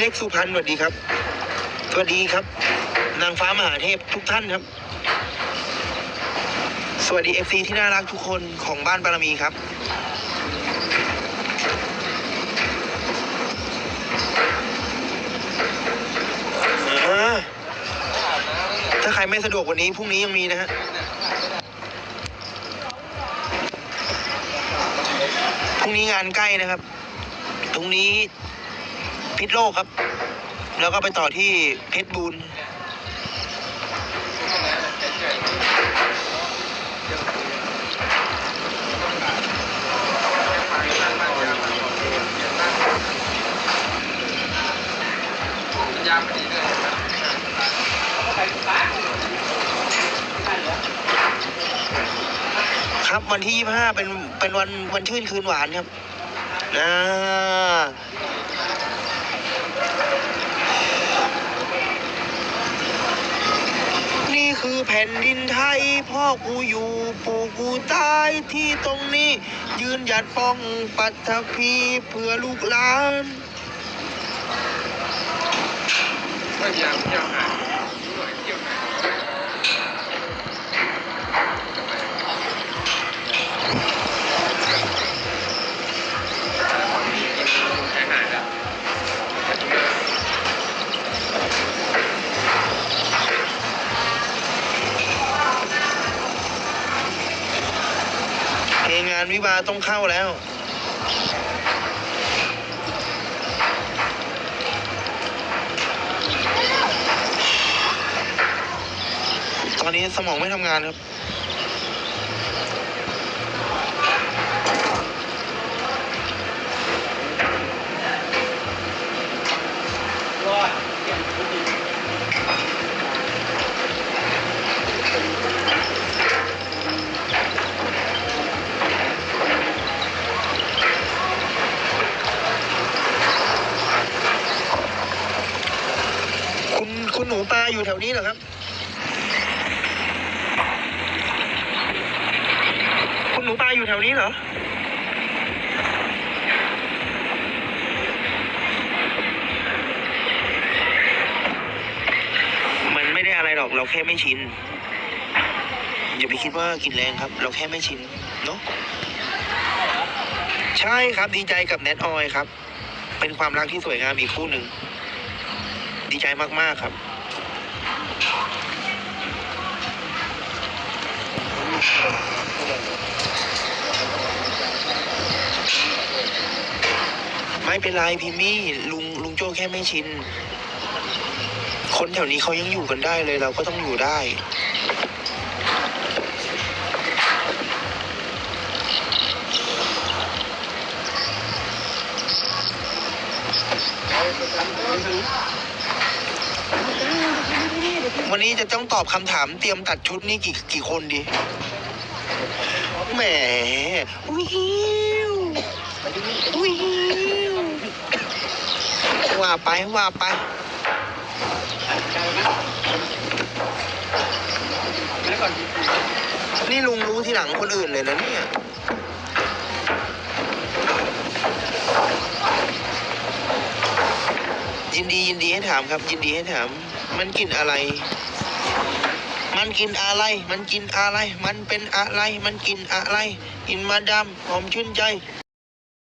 เล็กสุพรรณสวัสดีครับสวัสดีครับ นางฟ้ามหาเทพทุกท่านครับ สวัสดีเอฟซีที่น่ารักทุกคนของบ้านบารมีครับถ้าใครไม่สะดวกวันนี้พรุ่งนี้ยังมีนะฮะพรุ่งนี้งานใกล้นะครับ ตรงนี้ พิษโลกครับ แล้วก็ไปต่อที่เพชรบูรณ์ยางไม่ดีเลยครับวันที่ 25 เป็นเป็นวันวันชื่นคืนหวานครับอ่าอ แผ่นดินไทย พ่อกูอยู่ปู่กูตายที่ตรงนี้ ยืนหยัดป้องปัตภีเพื่อลูกหลาน ก็ยางยางหาานวิวาต้องเข้าแล้ว ตอนนี้สมองไม่ทำงานครับ อยู่แถวนี้เหรอครับ คุณหนูปลาอยู่แถวนี้เหรอมันไม่ได้อะไรหรอกเราแค่ไม่ชิน อย่าไปคิดว่ากินแรงครับ เราแค่ไม่ชินเนาะใช่ครับดีใจกับแนทออยครับ เป็นความรักที่สวยงามอีกคู่หนึ่ง ดีใจมาก ๆ ครับ ไม่เป็นไรพิมมี่ลุงลุงโจ้แค่ไม่ชิน คนแถวนี้เขายังอยู่กันได้เลยเราก็ต้องอยู่ได้ วันนี้จะต้องตอบคำถามเตรียมตัดชุดนี่กี่กี่คนดี แหมวิววิวว่าไปว่าไป นี่ลุงรู้ที่หลังคนอื่นเลยนะเนี่ยยินดียินดีให้ถามครับ ยินดีให้ถาม มันกินอะไร มันกินอะไร มันกินอะไร มันเป็นอะไร มันกินอะไร กินมาดำหอมชื่นใจ